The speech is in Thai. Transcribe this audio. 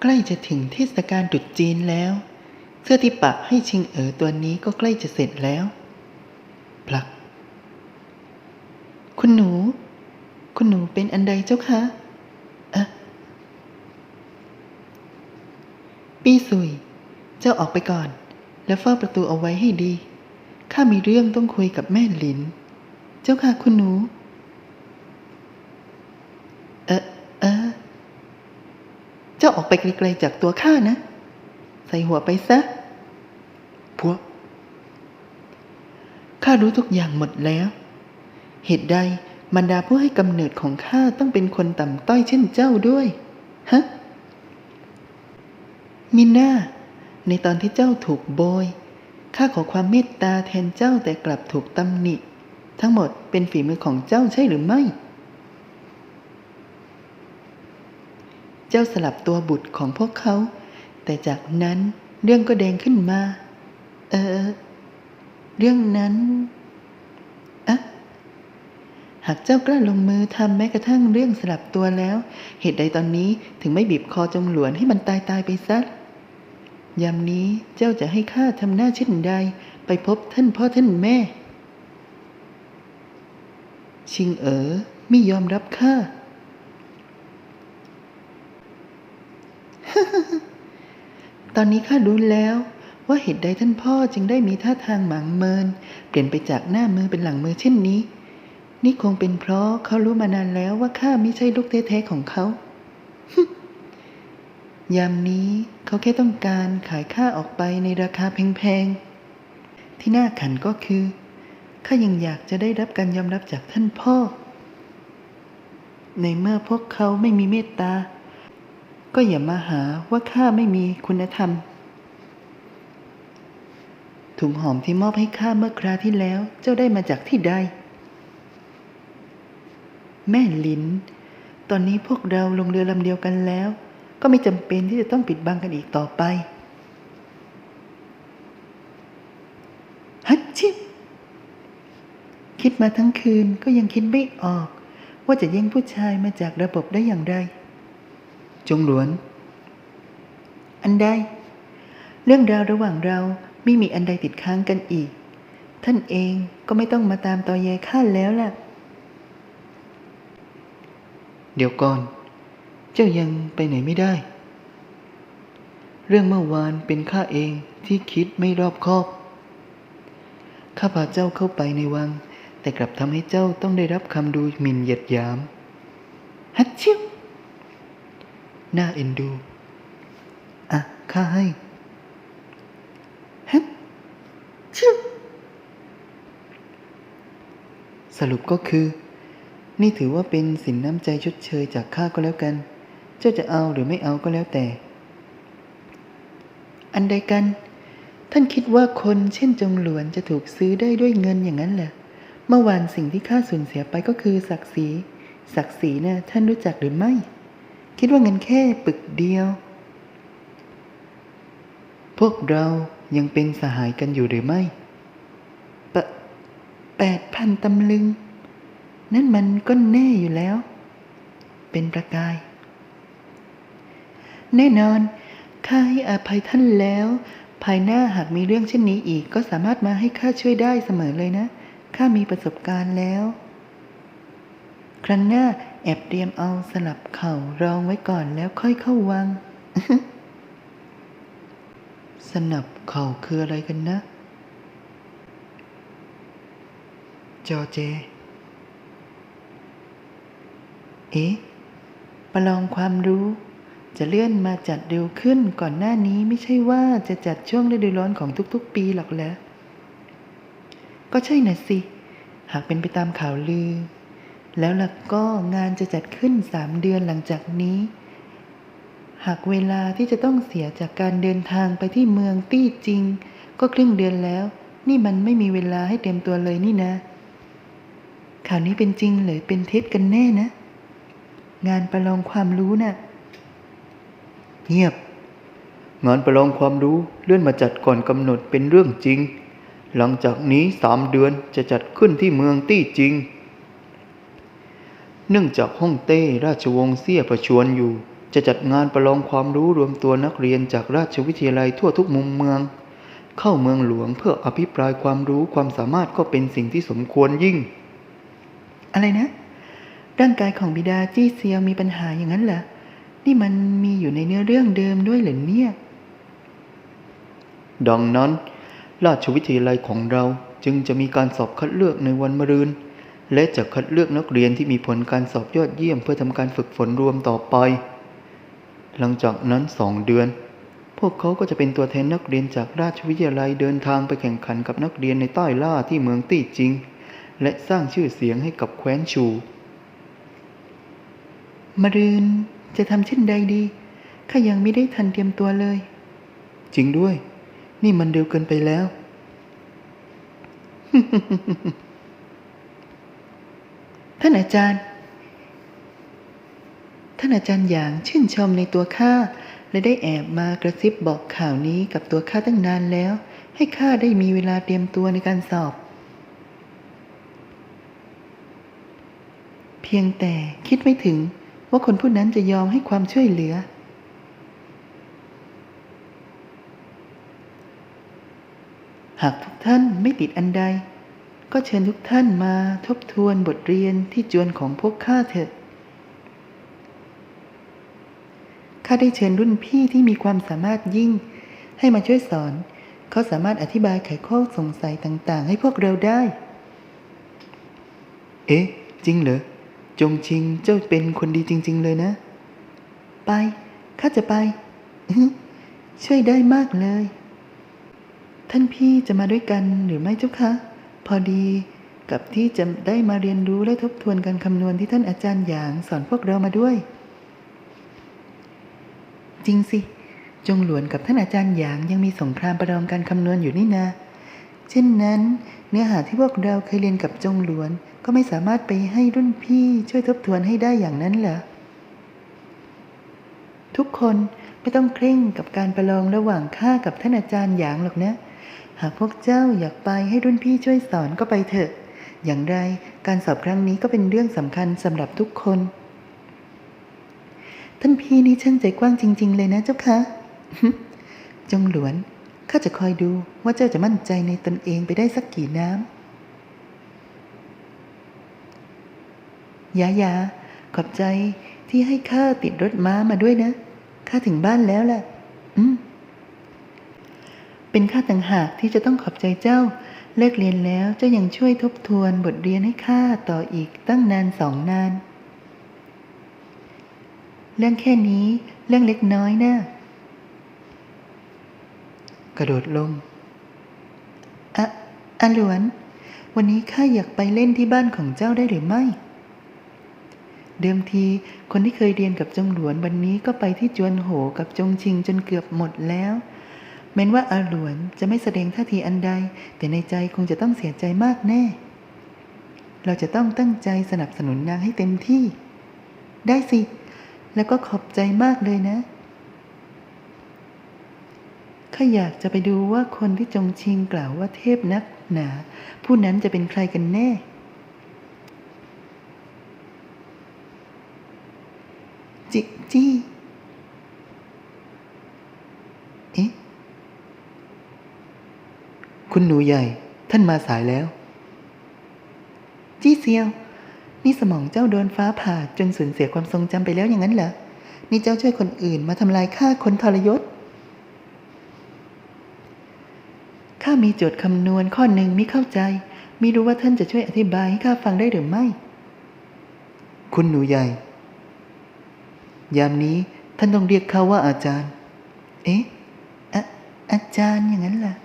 ใกล้จะถึงเทศกาลตรุษจีนแล้ว เสื้อที่ปักให้ชิงเอ๋อตัวนี้ก็ใกล้จะเสร็จแล้ว พลัก คุณหนู คุณหนูเป็นอันใดเจ้าคะอะปี้สุย เจ้าออกไปก่อน แล้วเฝ้าประตูเอาไว้ให้ดี ข้ามีเรื่องต้องคุยกับแม่หลิน เจ้าค่ะคุณหนู เออเออ เจ้าออกไปไกลๆจากตัวข้านะ ใส่หัวไปซะ พวก ข้ารู้ทุกอย่างหมดแล้ว เหตุใดบรรดาผู้ให้กำเนิดของข้าต้องเป็นคนต่ำต้อยเช่นเจ้าด้วย ฮะ มิน่า ในตอนที่เจ้าถูกโบย ข้าขอความเมตตาแทนเจ้าแต่กลับถูกตำหนิ ทั้งหมดเป็นฝีมือของเจ้าใช่หรือไม่ เจ้าสลับตัวบุตรของพวกเขา แต่จากนั้นเรื่องก็แดงขึ้นมา เออ เรื่องนั้นอะหากเจ้ากล้าลงมือทำแม้กระทั่งเรื่องสลับตัวแล้ว เหตุใดตอนนี้ถึงไม่บีบคอจงหลวนให้มันตายตายไปซะยามนี้เจ้าจะให้ข้าทำหน้าเช่นใด ไปพบท่านพ่อท่านแม่ ชิงเอ๋อไม่ยอมรับข้า ตอนนี้ข้ารู้แล้วว่าเหตุใดท่านพ่อจึงได้มีท่าทางหมางเมิน เปลี่ยนไปจากหน้ามือเป็นหลังมือเช่นนี้ นี่คงเป็นเพราะเขารู้มานานแล้วว่าข้าไม่ใช่ลูกแท้ๆของเขา ยามนี้เขาแค่ต้องการขายข้าออกไปในราคาแพงๆ ที่น่าขันก็คือข้ายังอยากจะได้รับการยอมรับจากท่านพ่อ ในเมื่อพวกเขาไม่มีเมตตา ก็อย่ามาหาว่าข้าไม่มีคุณธรรม ถุงหอมที่มอบให้ข้าเมื่อคราที่แล้วเจ้าได้มาจากที่ใด แม่ลิน ตอนนี้พวกเราลงเรือลำเดียวกันแล้ว ก็ไม่จำเป็นที่จะต้องปิดบังกันอีกต่อไป ฮัตชิบคิดมาทั้งคืนก็ยังคิดไม่ออก ว่าจะแย่งผู้ชายมาจากระบบได้อย่างไร จงหลวน อันใด เรื่องราวระหว่างเราไม่มีอันใดติดค้างกันอีก ท่านเองก็ไม่ต้องมาตามตอแยข้าแล้วล่ะ เดี๋ยวก่อน เจ้ายังไปไหนไม่ได้ เรื่องเมื่อวานเป็นข้าเองที่คิดไม่รอบคอบ ข้าพาเจ้าเข้าไปในวัง แต่กลับทำให้เจ้าต้องได้รับคำดูหมิ่นเหยียดหยาม ฮัตชิว น่าเอ็นดู อะ ข้าให้ฮัตชิวสรุปก็คือ นี่ถือว่าเป็นสินน้ำใจชดเชยจากข้าก็แล้วกัน เจ้าจะเอาหรือไม่เอาก็แล้วแต่ อันใดกัน ท่านคิดว่าคนเช่นจงหลวนจะถูกซื้อได้ด้วยเงินอย่างนั้นเหรอเมื่อวานสิ่งที่ข้าสูญเสียไปก็คือศักดิ์ศรีศักดิ์ศรีนะ่ะท่านรู้จักหรือไม่ คิดว่าเงินแค่ปึกเดียว พวกเรายังเป็นสหายกันอยู่หรือไม่ปะแปดพันตำลึง นั่นมันก็แน่อยู่แล้ว เป็นประกาย แน่นอนข้าให้อภัยท่านแล้ว ภายหน้าหากมีเรื่องเช่นนี้อีกก็สามารถมาให้ข้าช่วยได้เสมอเลยนะข้ามีประสบการณ์แล้ว ครั้งหน้าแอบเตรียมเอาสลับเข่ารองไว้ก่อนแล้วค่อยเข้าวัง สนับเข่าคืออะไรกันนะ จอเจ เอ๊ะ ประลองความรู้ จะเลื่อนมาจัดเร็วขึ้นก่อนหน้านี้ไม่ใช่ว่าจะจัดช่วงฤดูร้อนของทุกๆ ปีหรอกแล้ว ก็ใช่น่ะสิ หากเป็นไปตามข่าวลือ แล้วล่ะก็งานจะจัดขึ้นสามเดือนหลังจากนี้ หากเวลาที่จะต้องเสียจากการเดินทางไปที่เมืองตี้จริง ก็ครึ่งเดือนแล้ว นี่มันไม่มีเวลาให้เต็มตัวเลยนี่นะ ข่าวนี้เป็นจริงหรือเป็นเท็จกันแน่นะ งานประลองความรู้น่ะ เงียบ งานประลองความรู้เลื่อนมาจัดก่อนกำหนดเป็นเรื่องจริง หลังจากนี้สามเดือนจะจัดขึ้นที่เมืองตี้จริง เนื่องจากฮ่องเต้ราชวงศ์เซี่ยประชวนอยู่ จะจัดงานประลองความรู้รวมตัวนักเรียนจากราชวิทยาลัยทั่วทุกมุมเมือง เข้าเมืองหลวงเพื่ออภิปรายความรู้ความสามารถก็เป็นสิ่งที่สมควรยิ่ง อะไรนะ ร่างกายของบิดาจี้เซียวมีปัญหาอย่างนั้นเหรอนี่มันมีอยู่ในเนื้อเรื่องเดิมด้วยเหรอเนี่ย ดังนั้น ราชวิทยาลัยของเราจึงจะมีการสอบคัดเลือกในวันมะรืน และจะคัดเลือกนักเรียนที่มีผลการสอบยอดเยี่ยมเพื่อทำการฝึกฝนรวมต่อไป หลังจากนั้นสองเดือน พวกเขาก็จะเป็นตัวแทนนักเรียนจากราชวิทยาลัยเดินทางไปแข่งขันกับนักเรียนในใต้ล่าที่เมืองตี้จิง และสร้างชื่อเสียงให้กับแคว้นชูมรืนจะทำเช่นใดดีข้ายังไม่ได้ทันเตรียมตัวเลย จริงด้วย นี่มันเร็วเกินไปแล้ว ท่านอาจารย์ ท่านอาจารย์หยางชื่นชมในตัวข้าและได้แอบมากระซิบบอกข่าวนี้กับตัวข้าตั้งนานแล้ว ให้ข้าได้มีเวลาเตรียมตัวในการสอบ เพียงแต่คิดไม่ถึงว่าคนผู้นั้นจะยอมให้ความช่วยเหลือ หากทุกท่านไม่ติดอันใด ก็เชิญทุกท่านมาทบทวนบทเรียนที่จวนของพวกข้าเถิด ข้าได้เชิญรุ่นพี่ที่มีความสามารถยิ่ง ให้มาช่วยสอน เขาสามารถอธิบายไขข้อสงสัยต่างๆ ให้พวกเราได้ เอ๊ะ จริงเหรอ จงชิงเจ้าเป็นคนดีจริง ๆ เลยนะ ไป ข้าจะไปอื้อหือช่วยได้มากเลย ท่านพี่จะมาด้วยกันหรือไม่เจ้าคะพ อดีกับที่จะได้มาเรียนรู้และทบทวนการคำนวณที่ท่านอาจารย์หยางสอนพวกเรามาด้วย จริงสิ จงหลวนกับท่านอาจารย์หยางยังมีสงครามประลองการคำนวณอยู่นี่นาเช่นนั้นเนื้อหาที่พวกเราเคยเรียนกับจงหลวน ก็ไม่สามารถไปให้รุ่นพี่ช่วยทบทวนให้ได้อย่างนั้นเหรอ ทุกคนไม่ต้องเคร่งกับการประลองระหว่างข้ากับท่านอาจารย์หยางหรอกนะ หากพวกเจ้าอยากไปให้รุ่นพี่ช่วยสอนก็ไปเถอะ อย่างไรการสอบครั้งนี้ก็เป็นเรื่องสำคัญสำหรับทุกคน ท่านพี่นี่ช่างใจกว้างจริง ๆ เลยนะเจ้าคะจงหลวนข้าจะคอยดูว่าเจ้าจะมั่นใจในตนเองไปได้สักกี่น้ำยายาขอบใจที่ให้ข้าติดรถม้ามาด้วยนะข้าถึงบ้านแล้วล่ะ อืม เป็นข้าต่างหากที่จะต้องขอบใจเจ้า เลิกเรียนแล้วเจ้ายังช่วยทบทวนบทเรียนให้ข้าต่ออีกตั้งนานสองนาน เรื่องแค่นี้เรื่องเล็กน้อยนะกระโดดลงอะอาหลวน วันนี้ข้าอยากไปเล่นที่บ้านของเจ้าได้หรือไม่ เดิมทีคนที่เคยเรียนกับจงหลวนวันนี้ก็ไปที่จวนโหกับจงชิงจนเกือบหมดแล้ว แม้นว่าอาหลวนจะไม่แสดงท่าทีอันใด แต่ในใจคงจะต้องเสียใจมากแน่ เราจะต้องตั้งใจสนับสนุนนางให้เต็มที่ ได้สิ แล้วก็ขอบใจมากเลยนะข้าอยากจะไปดูว่าคนที่จงชิงกล่าวว่าเทพนักหนา ผู้นั้นจะเป็นใครกันแน่จิจี้ เอ๊ะ คุณหนูใหญ่ ท่านมาสายแล้ว จี้เซียว นี่สมองเจ้าโดนฟ้าผ่าจนสูญเสียความทรงจำไปแล้วอย่างนั้นเหรอ นี่เจ้าช่วยคนอื่นมาทำลายข้าคนทรยศ ข้ามีโจทย์คำนวณข้อหนึ่งมิเข้าใจม่รู้ว่าท่านจะช่วยอธิบายให้ข้าฟังได้หรือไม่ คุณหนูใหญ่ ยามนี้ท่านต้องเรียกเขาว่าอาจารย์ เอ๊ะออาจารย์อย่างนั้นเหรอ